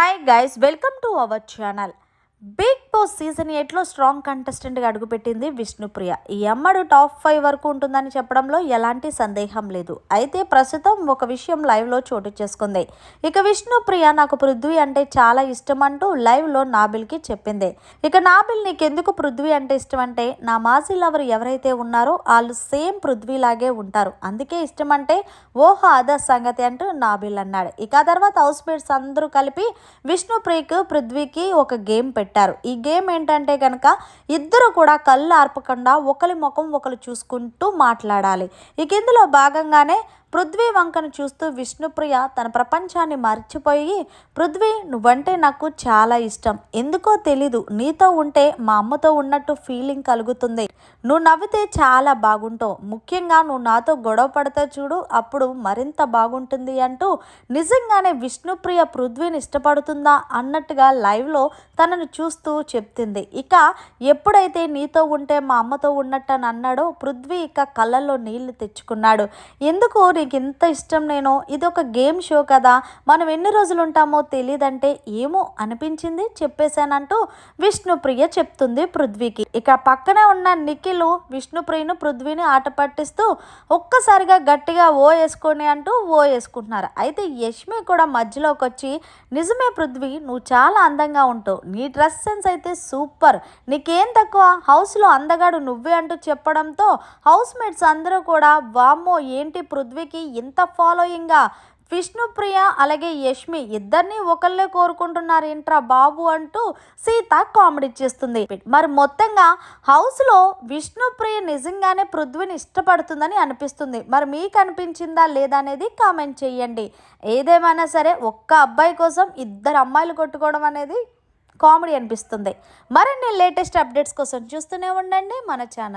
Hi guys, welcome to our channel. Big boss season ఎయిట్లో strong కంటెస్టెంట్గా అడుగుపెట్టింది విష్ణుప్రియ. ఈ అమ్మడు టాప్ ఫైవ్ వరకు ఉంటుందని చెప్పడంలో ఎలాంటి సందేహం లేదు. అయితే ప్రస్తుతం ఒక విషయం లైవ్లో చోటు చేసుకుంది. ఇక విష్ణుప్రియ నాకు పృథ్వీ అంటే చాలా ఇష్టం అంటూ లైవ్లో నాబిల్కి చెప్పింది. ఇక నాబిల్ నీకెందుకు పృథ్వీ అంటే ఇష్టం అంటే నా మాజీ లవర్ ఎవరైతే ఉన్నారో వాళ్ళు సేమ్ పృథ్వీలాగే ఉంటారు. అందుకే ఇష్టం అంటే ఓహో అద సంగతి అంటూ నాబిల్ అన్నాడు. ఇక ఆ తర్వాత హౌస్ మేట్స్ అందరూ కలిపి విష్ణుప్రియకు పృథ్వీకి ఒక గేమ్ పెట్టారు. ఈ గేమ్ ఏంటంటే కనుక ఇద్దరు కూడా కళ్ళు ఆర్పకుండా ఒకరి ముఖం ఒకరు చూసుకుంటూ మాట్లాడాలి. ఇక ఇందులో భాగంగానే పృథ్వీ వంకను చూస్తూ విష్ణుప్రియ తన ప్రపంచాన్ని మర్చిపోయి పృథ్వీ నువ్వంటే నాకు చాలా ఇష్టం. ఎందుకో తెలీదు. నీతో ఉంటే మా అమ్మతో ఉన్నట్టు ఫీలింగ్ కలుగుతుంది. నువ్వు నవ్వితే చాలా బాగుంటావు. ముఖ్యంగా నువ్వు నాతో గొడవ పడతా చూడు అప్పుడు మరింత బాగుంటుంది అంటూ నిజంగానే విష్ణుప్రియ పృథ్వీని ఇష్టపడుతుందా అన్నట్టుగా లైవ్లో తనను చూస్తూ చెప్తుంది. ఇక ఎప్పుడైతే నీతో ఉంటే మా అమ్మతో ఉన్నట్టు అని అన్నాడో పృథ్వీ ఇక కళ్ళల్లో నీళ్ళు తెచ్చుకున్నాడు. ఎందుకు నీకు ఇంత ఇష్టం నేను? ఇది ఒక గేమ్ షో కదా. మనం ఎన్ని రోజులు ఉంటామో తెలియదంటే ఏమో అనిపించింది చెప్పేశానంటూ విష్ణుప్రియ చెప్తుంది పృథ్వీకి. ఇక పక్కనే ఉన్న నిఖిల్ విష్ణుప్రియను పృథ్వీని ఆట పట్టిస్తూ ఒక్కసారిగా గట్టిగా ఓ వేసుకొని అంటూ ఓ వేసుకుంటున్నారు. అయితే యష్మి కూడా మధ్యలోకి వచ్చి నిజమే పృథ్వీ నువ్వు చాలా అందంగా ఉంటావు నీ డ్రెస్ సెన్స్ అయితే సూపర్ నీకేం తక్కువ? హౌస్లో అందగాడు నువ్వే అంటూ చెప్పడంతో హౌస్ మేట్స్ అందరూ కూడా వామ్మో ఏంటి పృథ్వీకి ఇంత ఫాలోయింగా విష్ణుప్రియ అలాగే యష్మి ఇద్దరిని ఒకళ్ళే కోరుకుంటున్నారు ఏంట్రా బాబు అంటూ సీత కామెడీ చేస్తుంది. మరి మొత్తంగా హౌస్లో విష్ణుప్రియ నిజంగానే పృథ్వీని ఇష్టపడుతుందని అనిపిస్తుంది. మరి మీకు అనిపించిందా లేదా అనేది కామెంట్ చేయండి. ఏదేమైనా సరే ఒక్క అబ్బాయి కోసం ఇద్దరు అమ్మాయిలు కొట్టుకోవడం అనేది కామెడీ అనిపిస్తుంది. మరిన్ని లేటెస్ట్ అప్డేట్స్ కోసం చూస్తూనే ఉండండి మన ఛానల్